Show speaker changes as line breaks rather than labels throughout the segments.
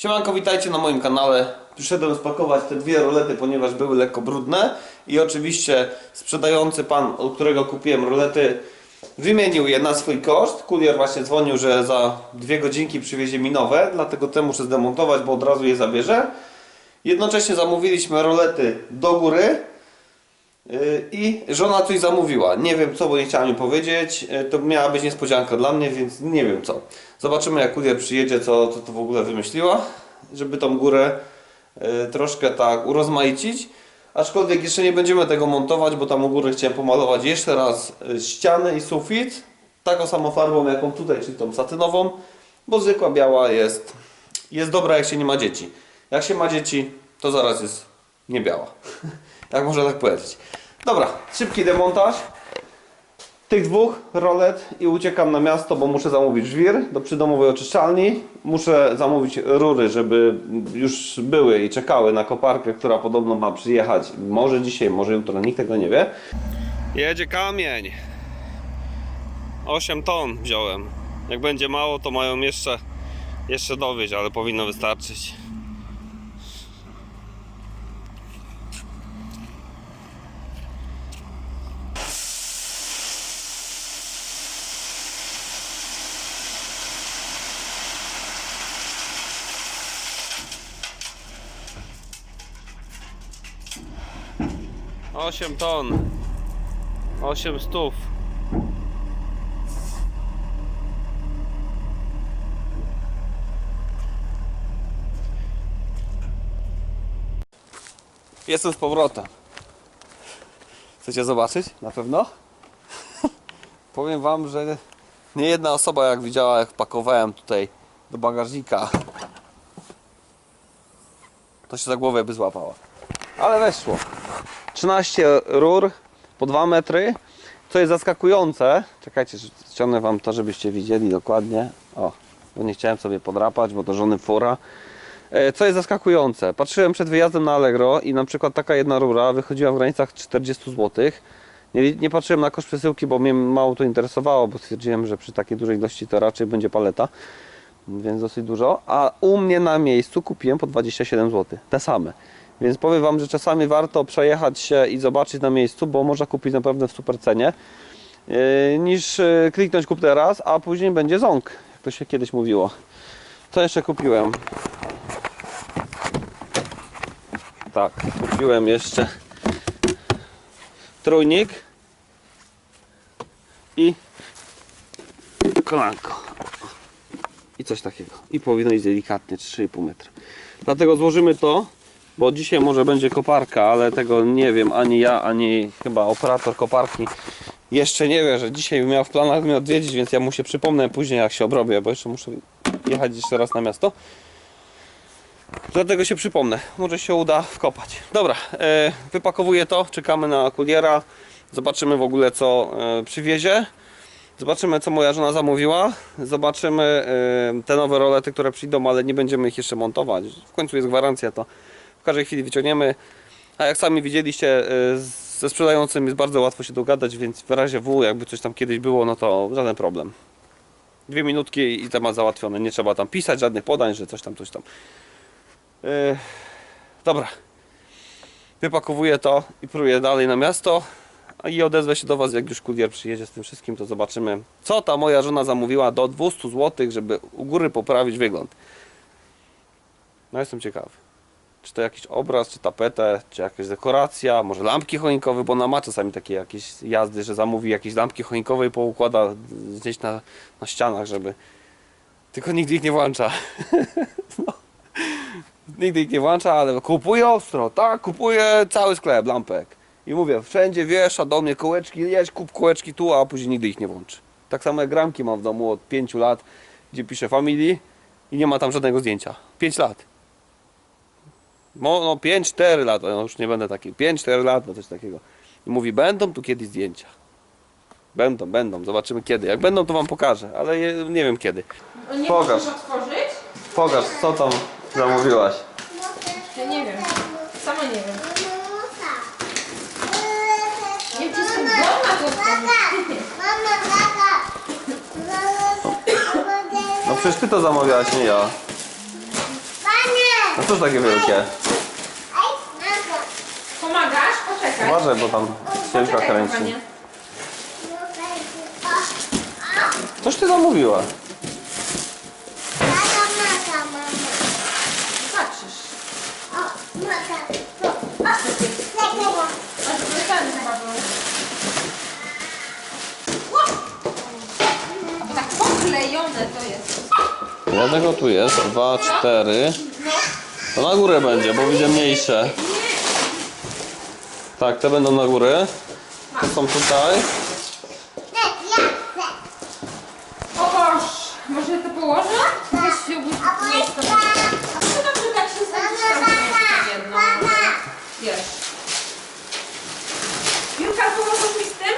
Siemanko, witajcie na moim kanale. Przyszedłem spakować te dwie rolety, ponieważ były lekko brudne i oczywiście sprzedający pan, od którego kupiłem rolety, wymienił je na swój koszt. Kurier właśnie dzwonił, że za dwie godzinki przywiezie mi nowe, dlatego te muszę zdemontować, bo od razu je zabierze. Jednocześnie zamówiliśmy rolety do góry, Yy, I żona coś zamówiła. Nie wiem co, bo nie chciała mi powiedzieć. Yy, To miała być niespodzianka dla mnie, więc nie wiem co. Zobaczymy jak kurier przyjedzie, co, co to w ogóle wymyśliła, żeby tą górę yy, troszkę tak urozmaicić. Aczkolwiek jeszcze nie będziemy tego montować, bo tam u góry chciałem pomalować jeszcze raz yy, ściany i sufit. Taką samą farbą jaką tutaj, czyli tą satynową, bo zwykła biała jest, jest dobra jak się nie ma dzieci. Jak się ma dzieci, to zaraz jest nie biała. Jak można tak powiedzieć. Dobra, szybki demontaż tych dwóch rolet i uciekam na miasto, bo muszę zamówić żwir do przydomowej oczyszczalni. Muszę zamówić rury, żeby już były i czekały na koparkę, która podobno ma przyjechać. Może dzisiaj, może jutro, nikt tego nie wie. Jedzie kamień. 8 ton wziąłem. Jak będzie mało, to mają jeszcze, jeszcze dowieźć, ale powinno wystarczyć. Osiem ton. Osiem stów. Jestem z powrotem. Chcecie zobaczyć? Na pewno? Powiem wam, że nie jedna osoba jak widziała jak pakowałem tutaj do bagażnika to się za głowę by złapała. Ale weszło. 13 rur po 2 metry. Co jest zaskakujące, czekajcie, ściągnę wam to, żebyście widzieli dokładnie. O, bo nie chciałem sobie podrapać, bo to żony fura. E, Co jest zaskakujące, patrzyłem przed wyjazdem na Allegro i na przykład taka jedna rura wychodziła w granicach 40 zł. Nie, nie patrzyłem na koszt przesyłki, bo mnie mało to interesowało, bo stwierdziłem, że przy takiej dużej ilości to raczej będzie paleta, więc dosyć dużo. A u mnie na miejscu kupiłem po 27 zł, te same. Więc powiem Wam, że czasami warto przejechać się i zobaczyć na miejscu, bo można kupić naprawdę w super cenie, yy, niż yy, kliknąć kup teraz, a później będzie ząg, jak to się kiedyś mówiło. Co jeszcze kupiłem? Tak, kupiłem jeszcze trójnik i kolanko. I coś takiego. I powinno iść delikatnie 3,5 metra. Dlatego złożymy to, bo dzisiaj może będzie koparka, ale tego nie wiem, ani ja, ani chyba operator koparki jeszcze nie wie, że dzisiaj miał w planach mnie odwiedzić, więc ja mu się przypomnę później jak się obrobię, bo jeszcze muszę jechać jeszcze raz na miasto. Dlatego się przypomnę, może się uda wkopać. Dobra, e, wypakowuję to, czekamy na kuriera, zobaczymy w ogóle co e, przywiezie. Zobaczymy co moja żona zamówiła. Zobaczymy e, te nowe rolety, które przyjdą, ale nie będziemy ich jeszcze montować. W końcu jest gwarancja, to w każdej chwili wyciągniemy. A jak sami widzieliście, e, ze sprzedającym jest bardzo łatwo się dogadać, więc w razie W, jakby coś tam kiedyś było, no to żaden problem. Dwie minutki i temat załatwiony. Nie trzeba tam pisać żadnych podań, że coś tam, coś tam. E, dobra. Wypakowuję to i próbuję dalej na miasto. I odezwę się do Was, jak już kurier przyjedzie z tym wszystkim, to zobaczymy, co ta moja żona zamówiła do 200 zł, żeby u góry poprawić wygląd. No jestem ciekawy. Czy to jakiś obraz, czy tapetę, czy jakaś dekoracja, może lampki choinkowe, bo ona ma czasami takie jakieś jazdy, że zamówi jakieś lampki choinkowe i poukłada gdzieś na, na ścianach, żeby... Tylko nigdy ich nie włącza. no. Nigdy ich nie włącza, ale kupuje ostro, tak, kupuje cały sklep lampek. I mówię, wszędzie wiesza do mnie kołeczki, jedź kup kołeczki tu, a później nigdy ich nie włączy. Tak samo jak gramki mam w domu od 5 lat, gdzie piszę family i nie ma tam żadnego zdjęcia. 5 lat. No, no 5-4 lat, no już nie będę taki. 5-4 lat, no coś takiego. I mówi, będą tu kiedyś zdjęcia. Będą, będą, zobaczymy kiedy. Jak będą, to wam pokażę, ale je- nie wiem kiedy.
No nie
Pokaż.
możesz otworzyć?
Pokaż, co tam zamówiłaś.
Ja nie wiem. Sama nie wiem. Ja ci jestem zdolna to otworzyć.
No przecież ty to zamawiałaś, nie ja. No cóż takie wielkie?
Pomagasz? Poczekaj.
Uważaj, bo tam ciężka
Poczekaj,
kręci.
kochanie.
Coś ty zamówiła.
Patrzysz. A żeby ten chyba był. Ło! Bo tak poklejone to jest.
Jednego tu jest, dwa, cztery.
No.
To na górę będzie, bo widzę mniejsze. Tak, te będą na górę. Te są tutaj.
O Boż! Może to położę? Weź się. No dobrze, tak się zrobić tam jedno. Wiesz. Julka, pomożesz mi z tym?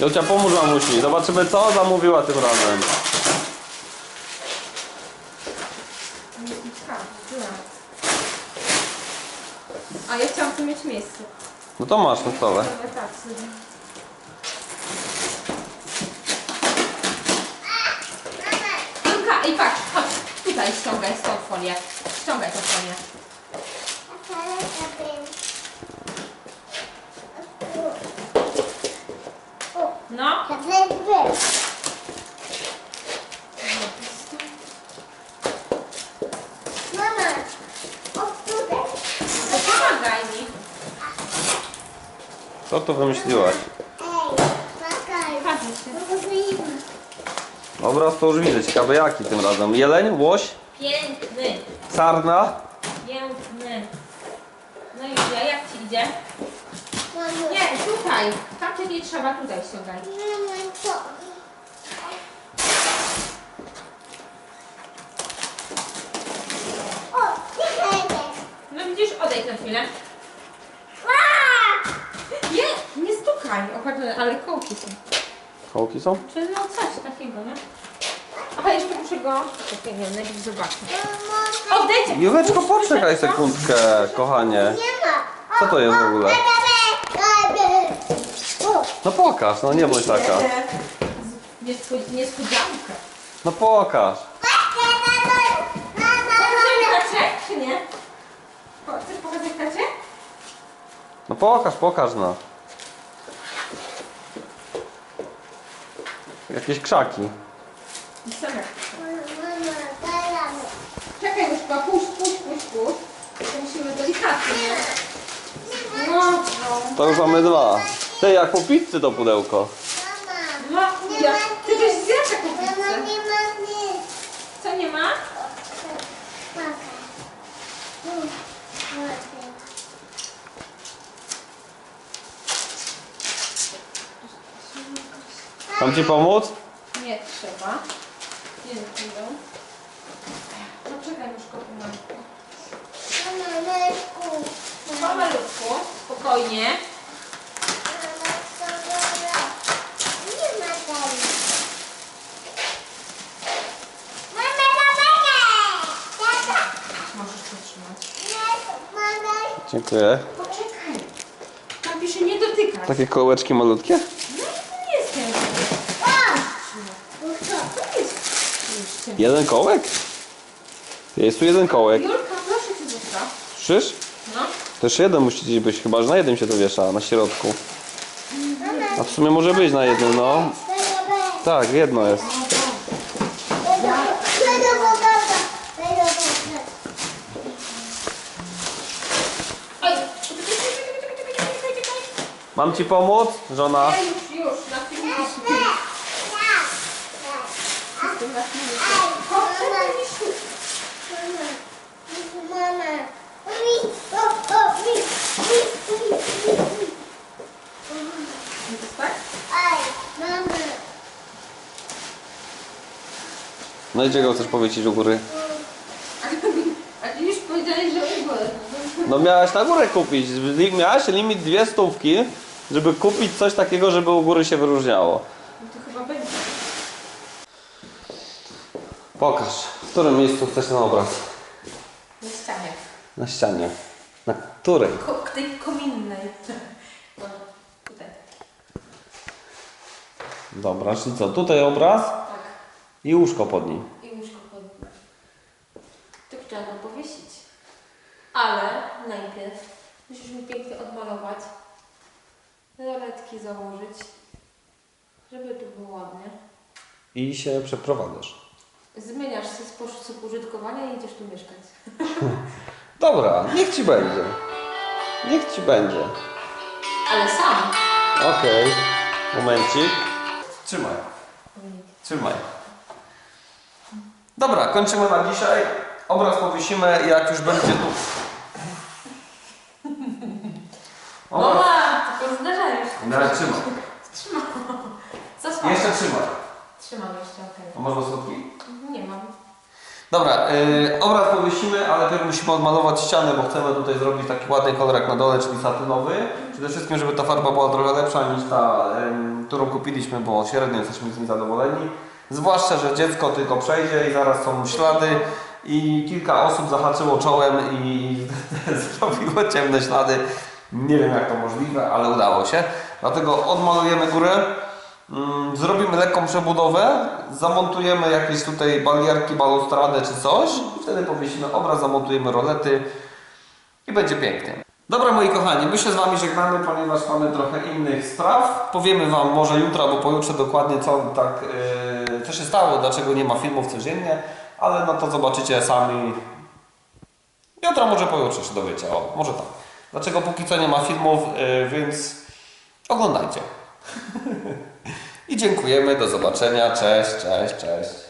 Jolcia, pomóż mamusi. Zobaczymy, co zamówiła tym razem.
A ja chciałam tu mieć miejsce.
No to masz na stole.
Ale tak sobie. Julka, i patrz, chodź. Tutaj ściągaj tą folię. Ściągaj tą folię. No. To pomagaj mi.
Co tu wymyśliłaś? Obraz to już widzę. Ciekawe jaki tym razem. Jeleń? Łoś?
Piękny.
Sarna?
Piękny. No i Julia, jak ci idzie? Nie, tutaj. Tam cię nie trzeba, tutaj ściągaj. No widzisz, odejdź na chwilę. Nie, nie stukaj. O, patrz, ale kołki są.
Kołki są?
Czy no coś takiego, nie? Aha, jeszcze muszę go... Czekaj, nie, najpierw zobaczę. Odejdź!
Juleczko, poczekaj sekundkę, kochanie. Co to jest w ogóle? No pokaż, no nie bądź taka.
Niespodzi- Niespodziankę.
No pokaż.
Pokażemy Kacie, czy nie? Po- Chcesz pokazać Kacie?
No pokaż, pokaż no. Jakieś krzaki.
Czekaj już, puść, puść, puść, puść. To musimy delikatnie. No, no.
To już mamy dwa. Ty, jak po pizzy to pudełko.
No, ja. Ty byś zjadł taką pizzę. Co nie ma?
Mam ci pomóc?
Nie trzeba. Dziękuję. No czekaj już kopumanku. Pomalutku, spokojnie. Możesz potrzymać.
Dziękuję.
Poczekaj. Tam pisze nie dotykać.
Takie kołeczki malutkie?
No i to nie jest ciężkie. To jest już ciężkie.
Jeden kołek? Jest tu jeden kołek.
Julka, proszę cię zostaw.
Słyszysz?
No.
Też jeden musi być, chyba że na jednym się to wiesza, na środku. A w sumie może być na jednym, no. Tak, jedno jest.
Oj, czekaj, czekaj, czekaj, czekaj, czekaj, czekaj, czekaj.
Mam ci pomóc, żona
już, już, na chwilę. Jestem na chwilę. Poczekaj, Misiu. Nie to tak?
No i czego chcesz powiedzieć u góry?
A ty już powiedziałeś, że u góry.
No miałaś na górę kupić. Miałaś limit dwie stówki, żeby kupić coś takiego, żeby u góry się wyróżniało.
No to chyba będzie.
Pokaż, w którym miejscu chcesz ten obraz?
Na ścianie.
Na ścianie. Na której?
Ko tej kominnej. No, tutaj.
Dobra, czyli co? Tutaj obraz. I łóżko pod nim.
I łóżko pod nim. Tu chciałam powiesić. Ale najpierw musisz mi pięknie odmalować, roletki założyć, żeby tu było ładnie.
I się przeprowadzasz.
Zmieniasz się sposób użytkowania i idziesz tu mieszkać.
Dobra, niech ci będzie. Niech ci będzie.
Ale sam.
Okej. Momencik. Trzymaj. Trzymaj. Dobra, kończymy na dzisiaj. Obraz powiesimy, jak już będzie tu. Obraz.
Mama, tylko zdarzajesz.
Teraz trzymaj.
Trzymam. Co słabo?
Jeszcze trzymaj.
Trzymam jeszcze, okej.
A może słodki?
Nie mam.
Dobra, yy, obraz powiesimy, ale najpierw musimy odmalować ścianę, bo chcemy tutaj zrobić taki ładny kolor jak na dole, czyli satynowy. Przede wszystkim, żeby ta farba była trochę lepsza niż ta, ym, którą kupiliśmy, bo średnio jesteśmy z niej zadowoleni. Zwłaszcza, że dziecko tylko przejdzie i zaraz są ślady i kilka osób zahaczyło czołem i zrobiło ciemne ślady. Nie wiem jak to możliwe, ale udało się. Dlatego odmalujemy górę. Mm, Zrobimy lekką przebudowę, zamontujemy jakieś tutaj balierki, balustradę czy coś i wtedy powiesimy obraz, zamontujemy rolety i będzie pięknie. Dobra moi kochani, my się z Wami żegnamy, ponieważ mamy trochę innych spraw. Powiemy Wam może jutro albo pojutrze dokładnie co, tak, co się stało, dlaczego nie ma filmów codziennie, ale no to zobaczycie sami. Jutro może pojutrze się dowiecie, o może tak. Dlaczego póki co nie ma filmów, yy, więc oglądajcie. I dziękujemy, do zobaczenia, cześć, cześć, cześć.